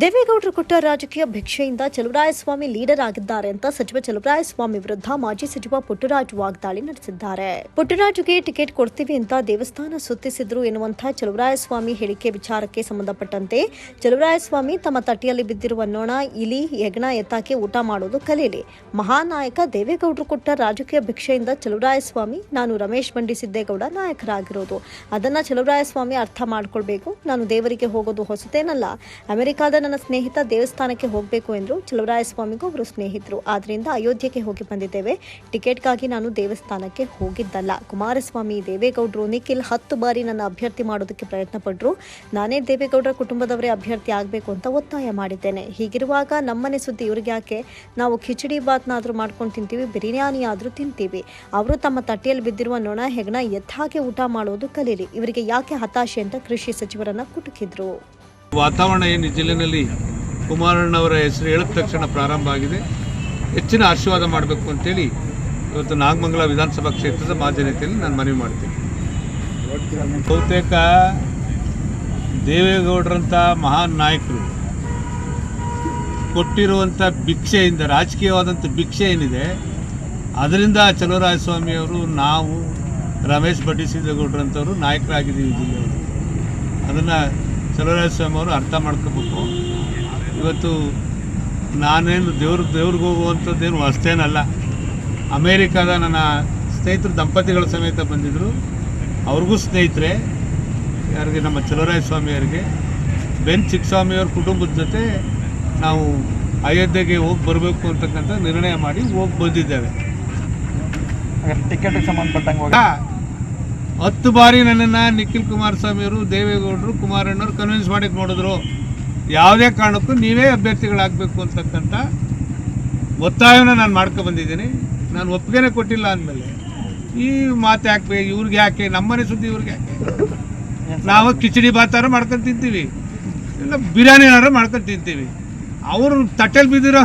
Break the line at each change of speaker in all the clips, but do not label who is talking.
ದೇವೇಗೌಡರು ಕೊಟ್ಟ ರಾಜಕೀಯ ಭಿಕ್ಷೆಯಿಂದ ಚಲುವರಾಯಸ್ವಾಮಿ ಲೀಡರ್ ಆಗಿದ್ದಾರೆ ಅಂತ ಸಚಿವ ಚಲುವರಾಯಸ್ವಾಮಿ ವಿರುದ್ಧ ಮಾಜಿ ಸಚಿವ ಪುಟ್ಟರಾಜು ವಾಗ್ದಾಳಿ ನಡೆಸಿದ್ದಾರೆ. ಪುಟ್ಟರಾಜುಗೆ ಟಿಕೆಟ್ ಕೊಡ್ತೀವಿ ಅಂತ ದೇವಸ್ಥಾನ ಸುತ್ತಿಸಿದ್ರು ಎನ್ನುವಂತಹ ಚಲುವರಾಯಸ್ವಾಮಿ ಹೇಳಿಕೆ ವಿಚಾರಕ್ಕೆ ಸಂಬಂಧಪಟ್ಟಂತೆ ಚಲುವರಾಯಸ್ವಾಮಿ ತಮ್ಮ ತಟ್ಟಿಯಲ್ಲಿ ಬಿದ್ದಿರುವ ನೊಣ, ಇಲಿ, ಹೆಗ್ಣ ಎತ್ತಾಕೆ ಊಟ ಮಾಡೋದು ಕಲೀಲಿ. ಮಹಾನಾಯಕ ದೇವೇಗೌಡರು ಕೊಟ್ಟ ರಾಜಕೀಯ ಭಿಕ್ಷೆಯಿಂದ ಚಲುವರಾಯಸ್ವಾಮಿ, ನಾನು ರಮೇಶ್ ಬಂಡಿ ಸಿದ್ದೇಗೌಡ ನಾಯಕರಾಗಿರೋದು. ಅದನ್ನ ಚಲುವರಾಯಸ್ವಾಮಿ ಅರ್ಥ ಮಾಡ್ಕೊಳ್ಬೇಕು. ನಾನು ದೇವರಿಗೆ ಹೋಗೋದು ಹೊಸತೇನಲ್ಲ. ಅಮೆರಿಕಾದ ನನ್ನ ಸ್ನೇಹಿತ ದೇವಸ್ಥಾನಕ್ಕೆ ಹೋಗಬೇಕು ಎಂದರು ಚಲುವರಾಯಸ್ವಾಮಿಗೂ ಅವರು ಸ್ನೇಹಿತರು. ಆದ್ದರಿಂದ ಅಯೋಧ್ಯೆಗೆ ಹೋಗಿ ಬಂದಿದ್ದೇವೆ. ಟಿಕೆಟ್ಗಾಗಿ ನಾನು ದೇವಸ್ಥಾನಕ್ಕೆ ಹೋಗಿದ್ದಲ್ಲ. ಕುಮಾರಸ್ವಾಮಿ ದೇವೇಗೌಡರು ನಿಖಿಲ್ ಹತ್ತು ಬಾರಿ ನನ್ನ ಅಭ್ಯರ್ಥಿ ಮಾಡೋದಕ್ಕೆ ಪ್ರಯತ್ನ ಪಟ್ಟರು ನಾನೇ ದೇವೇಗೌಡರ ಕುಟುಂಬದವರೇ ಅಭ್ಯರ್ಥಿ ಆಗಬೇಕು ಅಂತ ಒತ್ತಾಯ ಮಾಡಿದ್ದೇನೆ. ಹೀಗಿರುವಾಗ ನಮ್ಮನೆ ಸುದ್ದಿ ಇವ್ರಿಗೆ ಯಾಕೆ? ನಾವು ಖಿಚಡಿ ಬಾತ್ನಾದರೂ ಮಾಡ್ಕೊಂಡು ತಿಂತೀವಿ, ಬಿರಿಯಾನಿ ಆದರೂ ತಿಂತೀವಿ. ಅವರು ತಮ್ಮ ತಟ್ಟೆಯಲ್ಲಿ ಬಿದ್ದಿರುವ ನೊಣ ಹೆಗ್ಣ ಎತ್ತಾಗೆ ಊಟ ಮಾಡೋದು ಕಲೀಲಿ. ಇವರಿಗೆ ಯಾಕೆ ಹತಾಶೆ ಅಂತ ಕೃಷಿ ಸಚಿವರನ್ನ ಕುಟುಕಿದ್ರು.
ವಾತಾವರಣ ಏನು ಜಿಲ್ಲೆಯಲ್ಲಿ ಕುಮಾರಣ್ಣವರ ಹೆಸರು ಹೇಳಿದ ತಕ್ಷಣ ಪ್ರಾರಂಭ ಆಗಿದೆ. ಹೆಚ್ಚಿನ ಆಶೀರ್ವಾದ ಮಾಡಬೇಕು ಅಂತೇಳಿ ಇವತ್ತು ನಾಗಮಂಗಲ ವಿಧಾನಸಭಾ ಕ್ಷೇತ್ರದ ಮಾಧ್ಯಮತೆಯಲ್ಲಿ ನಾನು ಮನವಿ ಮಾಡ್ತೀನಿ. ಬಹುತೇಕ ದೇವೇಗೌಡರಂಥ ಮಹಾನ್ ನಾಯಕರು ಕೊಟ್ಟಿರುವಂಥ ಭಿಕ್ಷೆಯಿಂದ, ರಾಜಕೀಯವಾದಂಥ ಭಿಕ್ಷೆ ಏನಿದೆ, ಅದರಿಂದ ಚಲುವರಾಯಸ್ವಾಮಿಯವರು ನಾವು ರಮೇಶ್ ಬಡ್ಡಿ ಸಿದ್ದೇಗೌಡರಂಥವ್ರು ನಾಯಕರಾಗಿದ್ದೀವಿ ಜಿಲ್ಲೆಯವರು ಅದನ್ನು ಚಲುವರಾಯಸ್ವಾಮಿ ಅವರು ಅರ್ಥ ಮಾಡ್ಕೋಬೇಕು. ಇವತ್ತು ನಾನೇನು ದೇವ್ರ ದೇವ್ರಿಗೆ ಹೋಗುವಂಥದ್ದೇನು ಅಷ್ಟೇನಲ್ಲ. ಅಮೇರಿಕಾದ ನನ್ನ ಸ್ನೇಹಿತರು ದಂಪತಿಗಳ ಸಮೇತ ಬಂದಿದ್ದರು ಅವ್ರಿಗೂ ಸ್ನೇಹಿತರೆ ಯಾರಿಗೆ ನಮ್ಮ ಚಲುವರಾಯ ಸ್ವಾಮಿಯವರಿಗೆ ಬೆನ್ ಚಿಕ್ಕಸ್ವಾಮಿಯವ್ರ ಕುಟುಂಬದ ಜೊತೆ ನಾವು ಅಯೋಧ್ಯೆಗೆ ಹೋಗಿ ಬರಬೇಕು ಅಂತಕ್ಕಂಥ ನಿರ್ಣಯ ಮಾಡಿ ಹೋಗಿ ಬಂದಿದ್ದೇವೆ.
ಟಿಕೆಟ್ ಸಂಬಂಧಪಟ್ಟಂಗೆ
ಹತ್ತು ಬಾರಿ ನನ್ನನ್ನು ನಿಖಿಲ್ ಕುಮಾರಸ್ವಾಮಿ ಅವರು ದೇವೇಗೌಡರು, ಕುಮಾರಣ್ಣವ್ರು ಕನ್ವಿನ್ಸ್ ಮಾಡಕ್ಕೆ ನೋಡಿದ್ರು. ಯಾವುದೇ ಕಾರಣಕ್ಕೂ ನೀವೇ ಅಭ್ಯರ್ಥಿಗಳಾಗಬೇಕು ಅಂತಕ್ಕಂಥ ಒತ್ತಾಯವನ್ನು ನಾನು ಮಾಡ್ಕೊಬಂದಿದ್ದೀನಿ ನಾನು ಒಪ್ಪಿಗೆನೇ ಕೊಟ್ಟಿಲ್ಲ ಅಂದಮೇಲೆ ಈ ಮಾತು ಯಾಕೆ, ಇವ್ರಿಗೆ ಯಾಕೆ, ನಮ್ಮನೆ ಸುದ್ದಿ ಇವ್ರಿಗೆ ಯಾಕೆ? ನಾವು ಕಿಚಡಿ ಭಾತಾರ ಮಾಡ್ಕೊಂಡು ತಿಂತೀವಿ. ಇಲ್ಲ ಬಿರಿಯಾನಿನಾರ ಮಾಡ್ಕೊಂಡು ತಿಂತೀವಿ. ಅವರು ತಟ್ಟೆಲಿ ಬಿದ್ದಿರೋ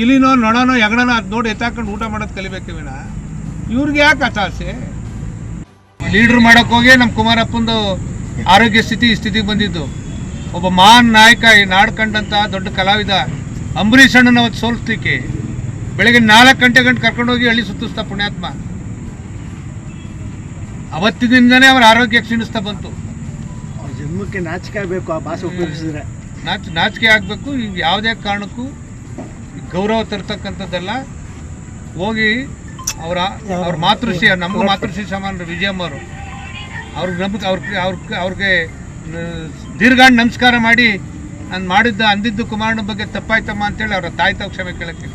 ಇಲಿನೋ ನೊಣನೋ ಹೆಗಣನೋ ಅದು ನೋಡಿ ಎತ್ತಾಕೊಂಡು ಊಟ ಮಾಡೋದು ಕಲಿಬೇಕು ವಿನ. ಇವ್ರಿಗೆ ಯಾಕೆ ಹತಾಸೆ? ಲೀಡ್ರ್ ಮಾಡೋಕೆ ಹೋಗಿ ನಮ್ಮ ಕುಮಾರಪ್ಪಂದು ಆರೋಗ್ಯ ಸ್ಥಿತಿ ಈ ಸ್ಥಿತಿಗೆ ಬಂದಿದ್ದು. ಒಬ್ಬ ಮಹಾನ್ ನಾಯಕ ಈ ನಾಡು ಕಂಡಂತ ದೊಡ್ಡ ಕಲಾವಿದ ಅಂಬರೀಷ್ ಅಣ್ಣನ ಅವತ್ತು ಸೋಲಿಸ್ಲಿಕ್ಕೆ ಬೆಳಗ್ಗೆ ನಾಲ್ಕು ಗಂಟೆ ಗಂಟೆ ಕರ್ಕೊಂಡೋಗಿ ಹಳ್ಳಿ ಸುತ್ತಿಸ್ತಾ ಪುಣ್ಯಾತ್ಮ. ಅವತ್ತಿನಿಂದನೇ ಅವರ ಆರೋಗ್ಯ ಕ್ಷೀಣಿಸ್ತಾ ಬಂತು.
ಅವ್ರ ಜನ್ಮಕ್ಕೆ ನಾಚಿಕೆ ಆಗಬೇಕು ಆ ಭಾಷೆ ಉಪಯೋಗಿಸಿದ್ರೆ.
ನಾಚ್ ನಾಚಿಕೆ ಆಗಬೇಕು ಈಗ ಯಾವುದೇ ಕಾರಣಕ್ಕೂ ಗೌರವ ತರ್ತಕ್ಕಂಥದ್ದೆಲ್ಲ. ಹೋಗಿ ಅವರ ಅವ್ರ ಮಾತೃಶ್ರೀ ನಮ್ಮ ಮಾತೃಶ್ರೀ ಸಮಾನ ವಿಜಯಮ್ಮ ಅವರು. ಅವ್ರಿಗೆ ನಂಬಿಕೆ ಅವ್ರಿಗೆ ಅವ್ರ ಅವ್ರಿಗೆ ದೀರ್ಘಾಂಡ್ ನಮಸ್ಕಾರ ಮಾಡಿ ನಾನು ಮಾಡಿದ್ದ ಅಂದಿದ್ದು ಕುಮಾರನ ಬಗ್ಗೆ ತಪ್ಪಾಯ್ತಮ್ಮ ಅಂತೇಳಿ ಅವರ ತಾಯಿ ತಾವು ಕ್ಷಮೆ ಕೇಳಕ್ಕೆ